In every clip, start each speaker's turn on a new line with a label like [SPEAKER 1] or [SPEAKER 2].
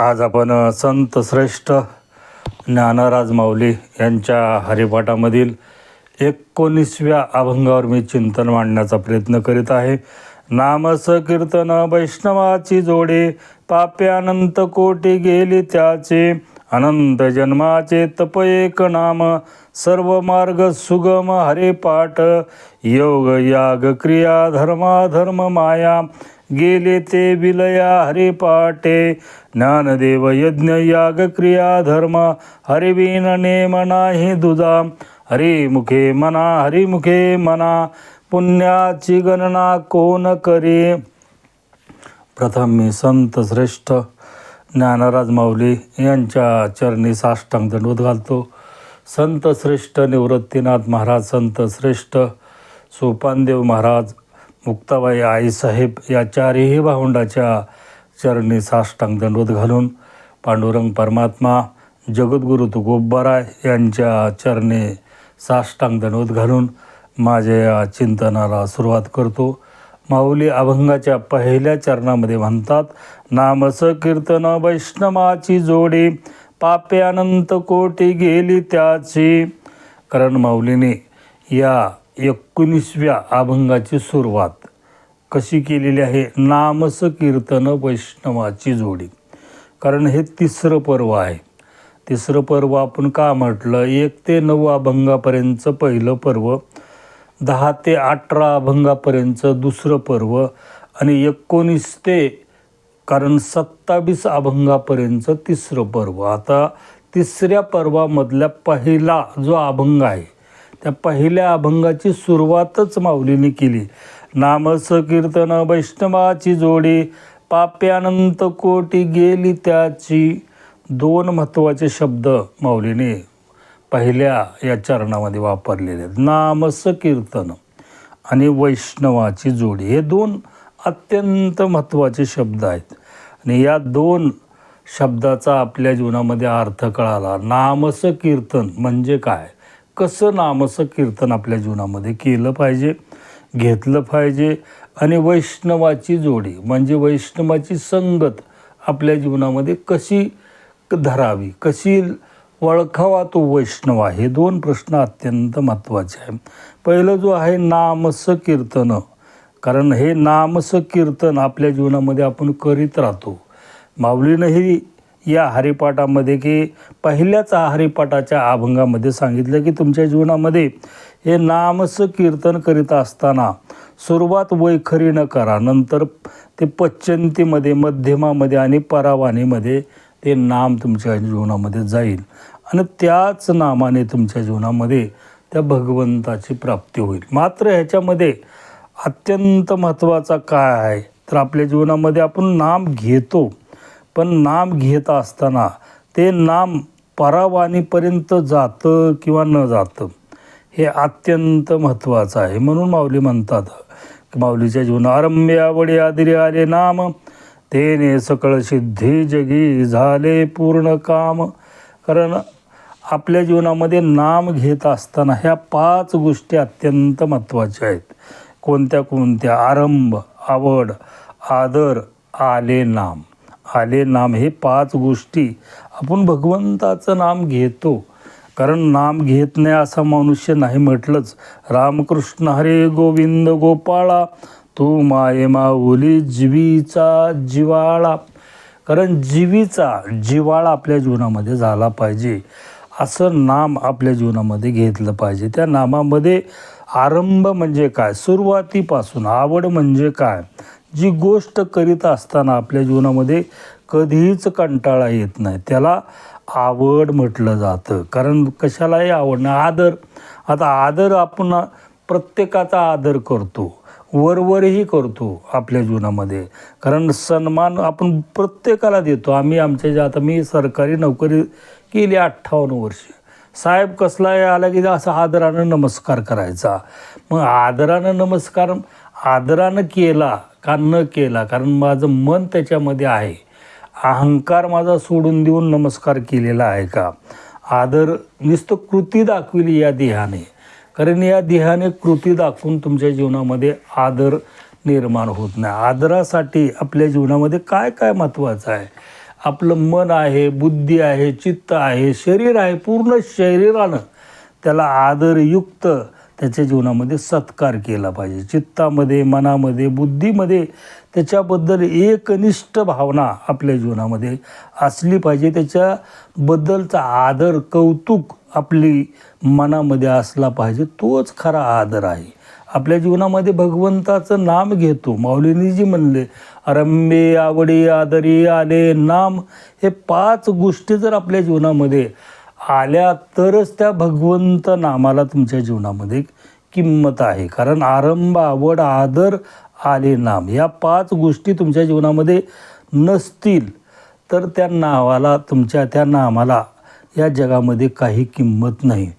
[SPEAKER 1] आज आपण संत श्रेष्ठ ज्ञानराज माऊली यांच्या हरिपाठामधील एकोणीसव्या अभंगावर मी चिंतन मांडण्याचा प्रयत्न करीत आहे. नामस कीर्तन वैष्णवाची जोडे पापे अनंत कोटी गेली त्याचे अनंत जन्माचे तप एक नाम सर्व मार्ग सुगम हरे पाठ योग याग क्रिया धर्माधर्म माया गेले ते विलया हरे पाटे ज्ञानदेव यज्ञ याग क्रिया धर्म हरिविन नेम नाही दुजा. हरिमुखे मना हरिमुखे मना. पुण्याची गणना कोण करे? प्रथम मी संत श्रेष्ठ ज्ञानराज माऊली यांच्या चरणी साष्टांग दंडवत घालतो. संत श्रेष्ठ निवृत्तीनाथ महाराज संत श्रेष्ठ सोपानदेव महाराज मुक्ताबाई आईसाहेब या चारही भावंडाच्या चरणी साष्टांग दंडवत घालून पांडुरंग परमात्मा जगद्गुरु तुकोबराय यांच्या चरणी साष्टांग दंडवत घालून माझ्या या चिंतनाला सुरुवात करतो. माऊली अभंगाच्या पहिल्या चरणामध्ये म्हणतात नामस कीर्तन वैष्णवाची जोडी पापे अनंत कोटी गेली त्याची. करण माऊलीने या एकोणीसव्या अभंगाची सुरुवात. कशी केलेली आहे? नामस कीर्तन वैष्णवाची जोडी. कारण हे तिसरं पर्व आहे. तिसरं पर्व आपण का म्हटलं? एक ते नऊ अभंगापर्यंतचं पहिलं पर्व दहा ते अठरा अभंगापर्यंतचं दुसरं पर्व आणि एकोणीस ते कारण सत्तावीस अभंगापर्यंतचं तिसरं पर्व. आता तिसऱ्या पर्वामधल्या पहिला जो अभंग आहे त्या पहिल्या अभंगाची सुरुवातच माऊलीने केली. नामस कीर्तन वैष्णवाची जोडी पाप्यानंत कोटी गेली त्याची दोन महत्त्वाचे शब्द माऊलीने पहिल्या या चरणामध्ये वापरलेले आहेत. नामस कीर्तन आणि वैष्णवाची जोडी हे दोन अत्यंत महत्त्वाचे शब्द आहेत. आणि या दोन शब्दाचा आपल्या जीवनामध्ये अर्थ कळाला. नामसकीर्तन म्हणजे काय? कसं नामसं कीर्तन आपल्या जीवनामध्ये केलं पाहिजे घेतलं पाहिजे आणि वैष्णवाची जोडी म्हणजे वैष्णवाची संगत आपल्या जीवनामध्ये कशी धरावी कशी वळखावा तो वैष्णव आहे? हे दोन प्रश्न अत्यंत महत्त्वाचे आहे पहिलं जो आहे नामस कीर्तन कारण हे नामस कीर्तन आपल्या जीवनामध्ये आपण करीत राहतो. माऊलीनंही या हरिपाठामध्ये की पहिल्याच हरिपाठाच्या अभंगामध्ये सांगितलं की तुमच्या जीवनामध्ये हे नामस कीर्तन करीत असताना सुरुवात वैखरीनं करा नंतर ते पच्चंतीमध्ये मध्यमामध्ये आणि परावानीमध्ये ते नाम तुमच्या जीवनामध्ये जाईल आणि त्याच नामाने तुमच्या जीवनामध्ये त्या भगवंताची प्राप्ती होईल. मात्र ह्याच्यामध्ये अत्यंत महत्त्वाचा काय आहे? तर आपल्या जीवनामध्ये आपण नाम घेतो. पण नाम घेत असताना ते नाम परावाणीपर्यंत जातं किंवा न जातं हे अत्यंत महत्त्वाचं आहे. म्हणून माऊली म्हणतात माऊलीच्या जीवना आरंभे आवडी आदिरे आले नाम तेने सकळ सिद्धी जगी झाले पूर्ण काम. कारण आपल्या जीवनामध्ये नाम घेत असताना ह्या पाच गोष्टी अत्यंत महत्त्वाच्या आहेत. कोणत्या कोणत्या? आरंभ आवड आदर आले नाम. आले नाम हे पाच गोष्टी. आपण भगवंताचं नाम घेतो. कारण नाम घेत नाही असा मनुष्य नाही म्हटलंच. रामकृष्ण हरे गोविंद गोपाळा तू माये माऊली जीवीचा जिवाळा. कारण जीवीचा जिवाळा आपल्या जीवनामध्ये झाला पाहिजे. असं नाम आपल्या जीवनामध्ये घेतलं पाहिजे. त्या नामामध्ये आरंभ म्हणजे काय? सुरुवातीपासून आवड म्हणजे काय? जी गोष्ट करीत असताना आपल्या जीवनामध्ये कधीच कंटाळा येत नाही. त्याला आवड म्हटलं जातं. कारण कशालाही आवडणं आदर आता आदर आपण प्रत्येकाचा आदर करतो. वरवरही करतो आपल्या जीवनामध्ये. कारण सन्मान आपण प्रत्येकाला देतो. आम्ही आमच्या ज्या आता मी सरकारी नोकरी केली अठ्ठावन्न वर्ष. साहेब कसलाही आला की असं आदरानं नमस्कार करायचा. मग आदरानं नमस्कार आदरानं केला का न केला कारण माझं मन त्याच्यामध्ये आहे. अहंकार माझा सोडून देऊन नमस्कार केलेला आहे का? आदर नुसतं कृती दाखविली या देहाने. कारण या देहाने कृती दाखवून तुमच्या जीवनामध्ये आदर निर्माण होत नाही. आदरासाठी आपल्या जीवनामध्ये काय काय महत्त्वाचं आहे? आपलं मन आहे बुद्धी आहे चित्त आहे शरीर आहे पूर्ण शरीरानं त्याला आदरयुक्त त्याच्या जीवनामध्ये सत्कार केला पाहिजे. चित्तामध्ये मनामध्ये बुद्धीमध्ये त्याच्याबद्दल एकनिष्ठ भावना आपल्या जीवनामध्ये असली पाहिजे. त्याच्याबद्दलचा आदर कौतुक आपली मनामध्ये असला पाहिजे. तोच खरा आदर आहे. आपल्या जीवनामध्ये भगवंताचं नाम घेतो. माऊलींनी जी म्हणले रम्ये आवडी आदरी आले नाम. हे पाच गोष्टी जर आपल्या जीवनामध्ये आल्या तरच त्या भगवंत नामाला तुमच्या जीवनामध्ये किंमत आहे. कारण आरंभ आवड आदर आले नाम या पाच गोष्टी तुमच्या जीवनामध्ये नसतील तर त्या नावाला तुमच्या त्या नामाला या जगामध्ये काही किंमत नाही.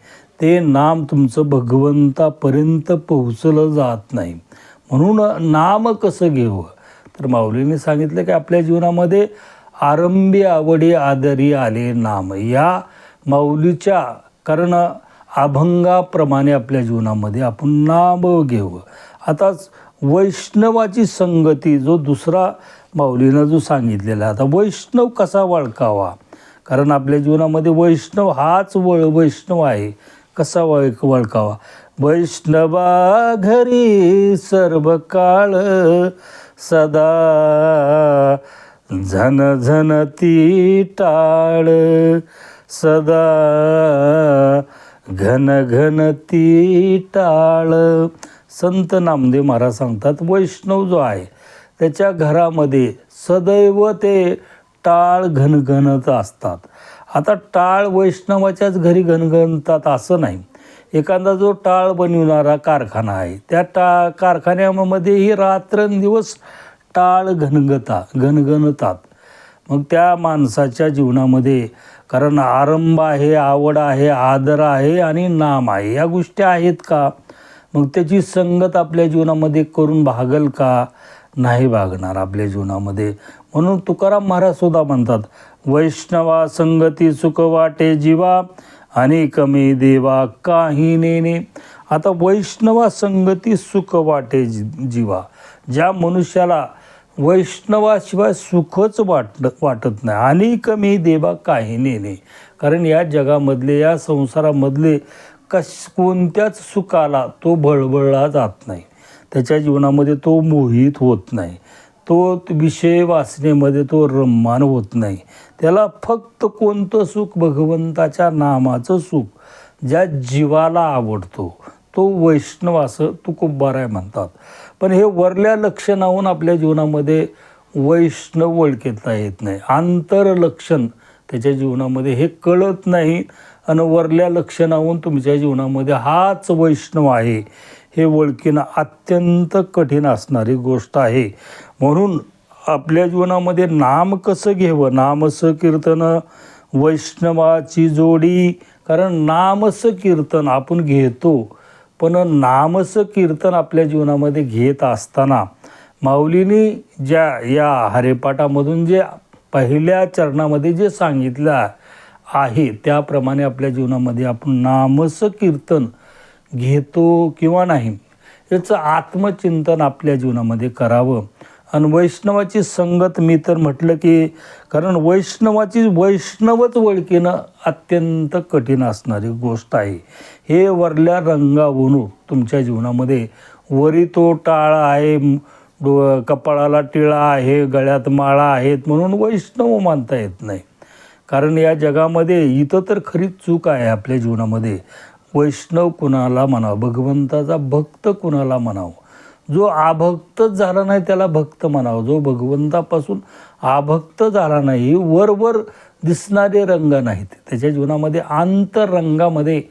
[SPEAKER 1] ते नाम तुमचं भगवंतापर्यंत पोहोचलं जात नाही. म्हणून नाम कसं घेऊ तर माऊलीने सांगितलं की आपल्या जीवनामध्ये आरंभी आवडी आदरी आले नाम या माऊलीच्या कारण अभंगाप्रमाणे आपल्या जीवनामध्ये आपण नाम घेऊ आताच वैष्णवाची संगती जो दुसरा माऊलीनं जो सांगितलेला आता वैष्णव कसा वळकावा कारण आपल्या जीवनामध्ये वैष्णव हाच वळ वैष्णव आहे. कसा वळ वळकावा वैष्णवा घरी सर्व काळ सदा झन झन ती टाळ. सदा घन घन ती टाळ संत नामदेव महाराज सांगतात वैष्णव जो आहे त्याच्या घरामध्ये सदैव ते टाळ घनघनत असतात. आता टाळ वैष्णवाच्याच घरी घनघनतात असं नाही. एखादा जो टाळ बनविणारा कारखाना आहे त्या टा कारखान्यामध्येही रात्रंदिवस टाळ घनगता घनघनतात. मग त्या माणसाच्या जीवनामध्ये कारण आरंभ आहे आवड आहे आदर आहे आणि नाम आहे. या गोष्टी आहेत का? मग त्याची संगत आपल्या जीवनामध्ये करून भागल का? नाही भागणार आपल्या जीवनामध्ये. म्हणून तुकाराम महाराज सुद्धा म्हणतात वैष्णवा संगती सुख वाटे जीवा आणि कमी देवा काही नेणे. आता वैष्णवा संगती सुख वाटे जी- जीवा. ज्या मनुष्याला वैष्णवाशिवाय सुखच वाट वाटत नाही. आणि कमी देवा काही नेणे कारण या जगामधले या संसारामधले कश कोणत्याच सुखाला तो बळबळला जात नाही. त्याच्या जीवनामध्ये तो मोहित होत नाही. तो विषय वाचनेमध्ये तो रम्मान होत नाही. त्याला फक्त कोणतं सुख? भगवंताच्या नामाचं सुख ज्या जीवाला आवडतो. तो वैष्णव असं तुकोबाराय म्हणतात. पण हे वरल्या लक्षणाहून आपल्या जीवनामध्ये वैष्णव ओळखता येत नाही. आंतरलक्षण त्याच्या जीवनामध्ये हे कळत नाही आणि वरल्या लक्षणाहून तुमच्या जीवनामध्ये हाच वैष्णव आहे. हे ओळखीनं अत्यंत कठीण असणारी गोष्ट आहे. म्हणून आपल्या जीवनामध्ये नाम कसं घ्यावं नामस कीर्तन वैष्णवाची जोडी. कारण नामस कीर्तन आपण घेतो. पण नामसं कीर्तन आपल्या जीवनामध्ये घेत असताना माऊलीने ज्या या हरेपाठामधून जे पहिल्या चरणामध्ये जे सांगितलं आहे त्याप्रमाणे आपल्या जीवनामध्ये आपण नामसं कीर्तन घेतो किंवा नाही याचं आत्मचिंतन आपल्या जीवनामध्ये करावं. आणि वैष्णवाची संगत मी तर म्हटलं की कारण वैष्णवाची वैष्णवच ओळखीनं अत्यंत कठीण असणारी गोष्ट आहे. हे वरल्या रंगावून तुमच्या जीवनामध्ये वरी तो टाळा आहे डो कपाळाला टिळा आहे गळ्यात माळा आहेत म्हणून वैष्णव मानता येत नाही. कारण या जगामध्ये इथं तर खरीच चूक आहे आपल्या जीवनामध्ये. वैष्णव कुणाला म्हणावं? भगवंताचा भक्त कुणाला म्हणावं? जो आभक्तच झाला नाही त्याला भक्त म्हणावं. जो भगवंतापासून आभक्त झाला नाही वरवर दिसणारे रंग नाहीत. त्याच्या जीवनामध्ये आंतररंगामध्ये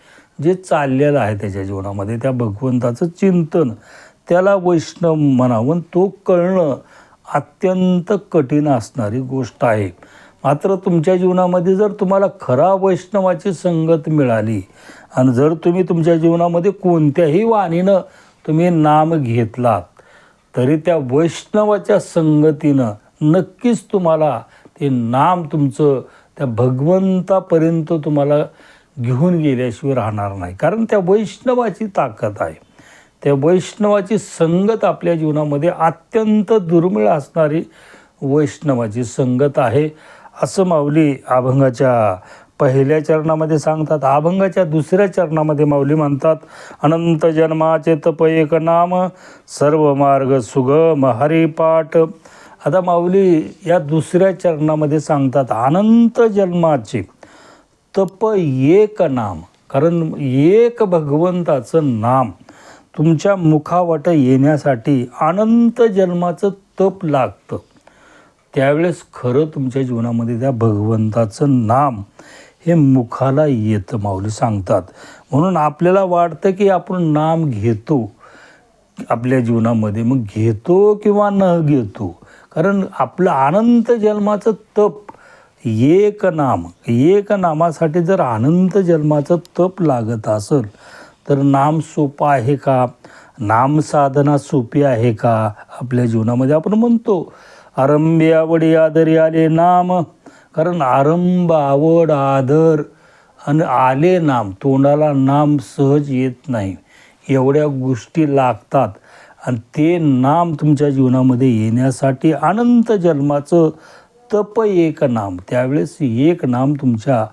[SPEAKER 1] जे चाललेलं आहे त्याच्या जीवनामध्ये त्या भगवंताचं चिंतन त्याला वैष्णव म्हणावं तो कळणं अत्यंत कठीण असणारी गोष्ट आहे. मात्र तुमच्या जीवनामध्ये जर तुम्हाला खरा वैष्णवाची संगत मिळाली आणि जर तुम्ही तुमच्या जीवनामध्ये कोणत्याही वाणीनं तुम्ही नाम घेतलात तरी त्या वैष्णवाच्या संगतीनं नक्कीच तुम्हाला ते नाम तुमचं त्या भगवंतापर्यंत तुम्हाला घेऊन गेल्याशिवाय राहणार नाही. कारण त्या वैष्णवाची ताकद आहे. त्या वैष्णवाची संगत आपल्या जीवनामध्ये अत्यंत दुर्मिळ असणारी वैष्णवाची संगत आहे. असं माऊली अभंगाच्या पहिल्या चरणामध्ये सांगतात अभंगाच्या दुसऱ्या चरणामध्ये माऊली म्हणतात अनंत जन्माचे तप एक नाम सर्व मार्ग सुगम हरिपाठ. आता माऊली या दुसऱ्या चरणामध्ये सांगतात अनंत जन्माचे तप एक नाम कारण एक भगवंताचं नाम तुमच्या मुखावाट येण्यासाठी अनंत जन्माचं तप लागतं. त्यावेळेस खरं तुमच्या जीवनामध्ये त्या भगवंताचं नाम हे मुखाला येतं माऊली सांगतात. म्हणून आपल्याला वाटतं की आपण नाम घेतो आपल्या जीवनामध्ये. मग घेतो किंवा न घेतो? कारण आपलं अनंत जन्माचं तप एक नाम एक नामासाठी जर अनंत जन्माचं तप लागत असेल तर नाम सोपं आहे का? नाम साधना सोपी आहे का? आपल्या जीवनामध्ये आपण म्हणतो आरंभी आवडी आदरी आले नाम कारण आरंभ आवड आदर आणि आले नाम तोंडाला नाम सहज येत नाही. एवढ्या गोष्टी लागतात आणि ते नाम तुमच्या जीवनामध्ये येण्यासाठी अनंत जन्माचं तप एक नाम. त्यावेळेस एक नाम तुमच्या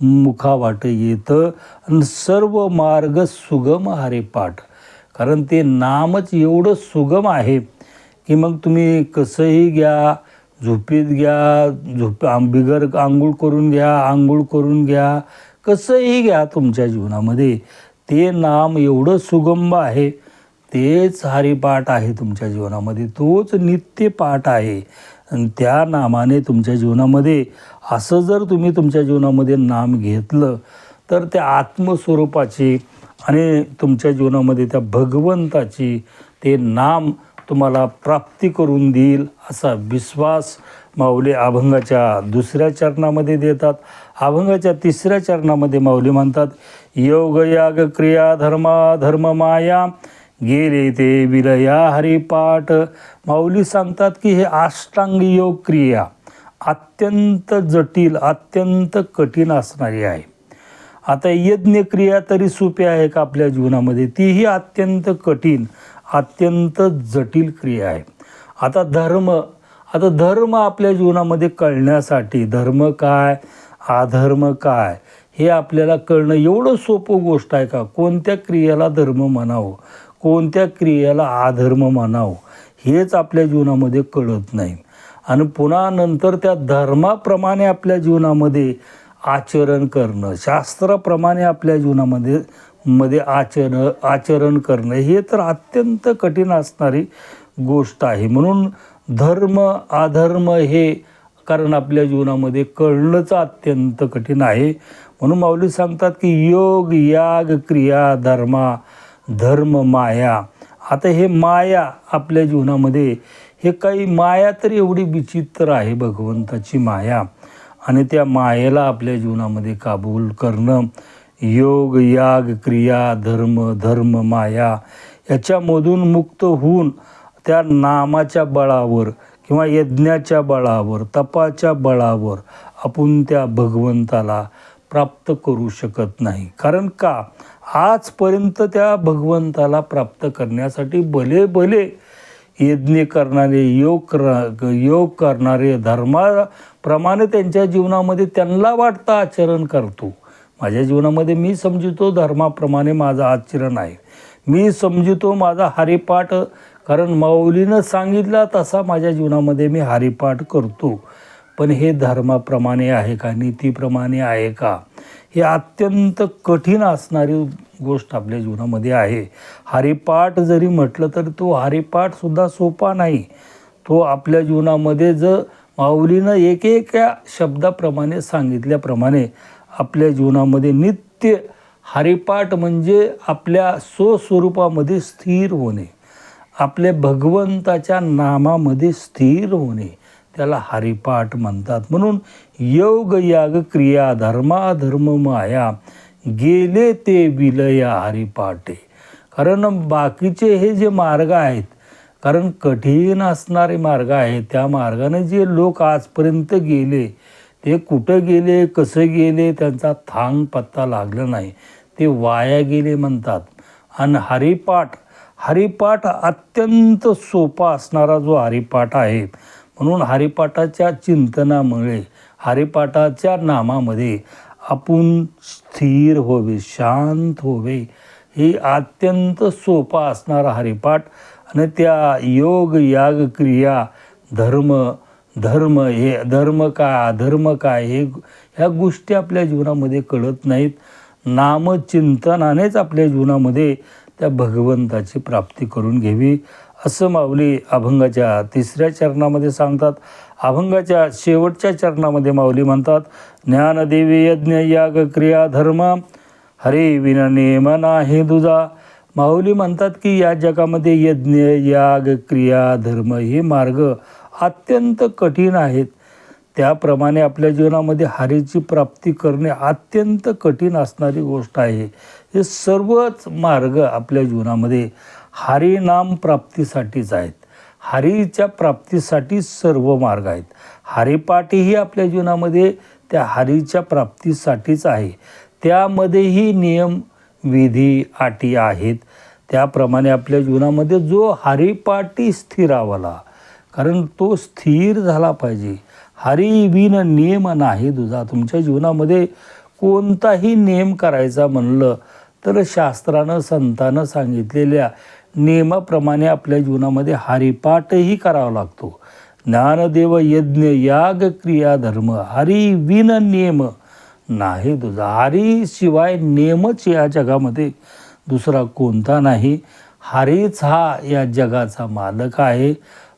[SPEAKER 1] मुखावाट येतं आणि सर्व मार्ग सुगम हरे पाठ कारण ते नामच एवढं सुगम आहे की मग तुम्ही कसंही घ्या झोपीत घ्या झोप बिगर आंघोळ करून घ्या आंघोळ करून घ्या. कसंही घ्या तुमच्या जीवनामध्ये. ते नाम एवढं सुगंभ आहे. तेच हरिपाठ आहे तुमच्या जीवनामध्ये. तोच नित्य पाठ आहे. आणि त्या नामाने तुमच्या जीवनामध्ये असं जर तुम्ही तुमच्या जीवनामध्ये नाम घेतलं तर त्या आत्मस्वरूपाची आणि तुमच्या जीवनामध्ये त्या भगवंताची ते नाम तुम्हाला प्राप्ती करून देईल असा विश्वास माऊली अभंगाच्या दुसऱ्या चरणामध्ये देतात. अभंगाच्या तिसऱ्या चरणामध्ये माऊली म्हणतात योग याग क्रिया धर्मा धर्म माया गेले ते विलया हरिपाठ. माऊली सांगतात की हे अष्टांग योग क्रिया अत्यंत जटिल अत्यंत कठीण असणारी आहे. आता यज्ञ क्रिया तरी सोपी आहे का आपल्या जीवनामध्ये? तीही अत्यंत कठीण. अत्यंत जटिल क्रिया आहे. आता धर्म आता धर्म आपल्या जीवनामध्ये कळण्यासाठी धर्म काय अधर्म काय हे आपल्याला कळणं एवढं सोपं गोष्ट आहे का? कोणत्या क्रियेला धर्म म्हणावं? कोणत्या क्रियेला अधर्म म्हणावं? हेच आपल्या जीवनामध्ये कळत नाही. आणि पुन्हा नंतर त्या धर्माप्रमाणे आपल्या जीवनामध्ये आचरण करणं शास्त्राप्रमाणे आपल्या जीवनामध्ये मध्ये आचरण आचरण करणं हे तर अत्यंत कठीण असणारी गोष्ट आहे. म्हणून धर्म अधर्म हे कारण आपल्या जीवनामध्ये कळणंच अत्यंत कठीण आहे. म्हणून माऊली सांगतात की योग याग क्रिया धर्मा धर्म माया. आता हे माया आपल्या जीवनामध्ये हे काही माया तर एवढी विचित्र आहे भगवंताची माया. आणि त्या मायेला आपल्या जीवनामध्ये काबूल करणं योग याग क्रिया धर्म धर्म माया याच्यामधून मुक्त होऊन त्या नामाच्या बळावर किंवा यज्ञाच्या बळावर तपाच्या बळावर आपण त्या भगवंताला प्राप्त करू शकत नाही. कारण का? आजपर्यंत त्या भगवंताला प्राप्त करण्यासाठी भले भले यज्ञ करणारे योग कर योग करणारे धर्माप्रमाणे त्यांच्या जीवनामध्ये त्यांना वाटतं आचरण करतो. माझ्या जीवनामध्ये मी समजतो धर्माप्रमाणे माझं आचरण आहे. मी समजतो माझा हरिपाठ कारण माऊलीनं सांगितला तसा माझ्या जीवनामध्ये मी हरिपाठ करतो. पण हे धर्माप्रमाणे आहे का नीतीप्रमाणे आहे का हे अत्यंत कठीण असणारी गोष्ट आपल्या जीवनामध्ये आहे. हरिपाठ जरी म्हटलं तर तो हरिपाठसुद्धा सोपा नाही. तो आपल्या जीवनामध्ये जर माऊलीनं एक एका शब्दाप्रमाणे सांगितल्याप्रमाणे आपल्या जीवनामध्ये नित्य हरिपाठ म्हणजे आपल्या स्वस्वरूपामध्ये स्थिर होणे. आपल्या भगवंताच्या नामामध्ये स्थिर होणे. त्याला हरिपाठ म्हणतात. म्हणून योग याग क्रिया धर्मा धर्म माया गेले ते विलया हरिपाठे. कारण बाकीचे हे जे मार्ग आहेत कारण कठीण असणारे मार्ग आहेत त्या मार्गाने जे लोक आजपर्यंत गेले ते कुठं गेले कसं गेले त्यांचा थांग पत्ता लागला नाही. ते वाया गेले म्हणतात. आणि हरिपाठ हरिपाठ अत्यंत सोपा असणारा जो हरिपाठ आहे म्हणून हरिपाठाच्या चिंतनामुळे हरिपाठाच्या नामामध्ये आपण स्थिर होवे शांत होवे हे अत्यंत सोपा असणारा हरिपाठ. आणि त्या योग याग क्रिया धर्म धर्म हे धर्म काय अधर्म काय हे ह्या गोष्टी आपल्या जीवनामध्ये कळत नाहीत. नामचिंतनानेच आपल्या जीवनामध्ये त्या भगवंताची प्राप्ती करून घ्यावी. असं माऊली अभंगाच्या तिसऱ्या चरणामध्ये सांगतात. अभंगाच्या शेवटच्या चरणामध्ये माऊली म्हणतात ज्ञानदेवी यज्ञ याग क्रिया धर्म हरे विना नेम नाही दुजा. माऊली म्हणतात की या जगामध्ये यज्ञ याग क्रिया धर्म हे मार्ग अत्यंत कठीण आहेत. त्याप्रमाणे आपल्या जीवनामध्ये हारीची प्राप्ती करणे अत्यंत कठीण असणारी गोष्ट आहे. हे सर्वच मार्ग आपल्या जीवनामध्ये हरिनाम प्राप्तीसाठीच आहेत. हरीच्या प्राप्तीसाठी सर्व मार्ग आहेत. हरिपाठीही आपल्या जीवनामध्ये त्या हरीच्या प्राप्तीसाठीच आहे. त्यामध्येही नियम विधी अटी आहेत. त्याप्रमाणे आपल्या जीवनामध्ये जो हरिपाठी स्थिरावला कारण तो स्थिर झाला पाहिजे. हरी नियम नाही तुझा. तुमच्या जीवनामध्ये कोणताही नियम करायचा म्हणलं तर शास्त्रानं संतानं सांगितलेल्या नियमाप्रमाणे आपल्या जीवनामध्ये हरिपाठही करावा लागतो. ज्ञानदेव यज्ञ याग क्रिया धर्म हरिविन नियम नाही तुझा. हरीशिवाय नियमच या जगामध्ये दुसरा कोणता नाही. हरीच हा या जगाचा मालक आहे.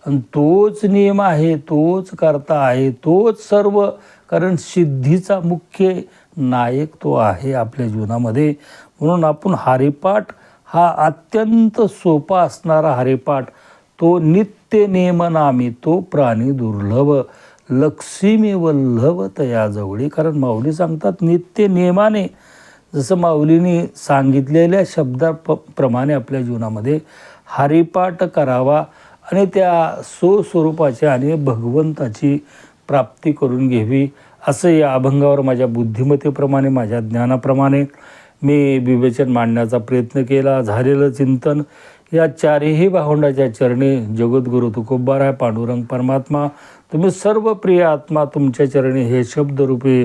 [SPEAKER 1] आणि तोच नियम आहे तोच करता आहे तोच सर्व. कारण सिद्धीचा मुख्य नायक तो आहे आपल्या जीवनामध्ये. म्हणून आपण हरिपाठ हा अत्यंत सोपा असणारा हरिपाठ तो नित्य नेमनामी तो प्राणी दुर्लभ लक्ष्मी वल्लभ तयाजवळी. कारण माऊली सांगतात नित्य नियमाने जसं माऊलीने सांगितलेल्या शब्दा प प्रमाणे आपल्या जीवनामध्ये हरिपाठ करावा आणि त्या स्वस्वरूपाची आणि भगवंताची प्राप्ती करून घ्यावी असं या अभंगावर माझ्या बुद्धिमत्तेप्रमाणे माझ्या ज्ञानाप्रमाणे मी विवेचन मांडण्याचा प्रयत्न केला. झालेलं चिंतन या चारही भावंडाच्या चरणी जगद्गुरु तुकोबाराय पांडुरंग परमात्मा तुम्ही सर्व प्रिय आत्मा तुमच्या चरणी हे शब्दरूपी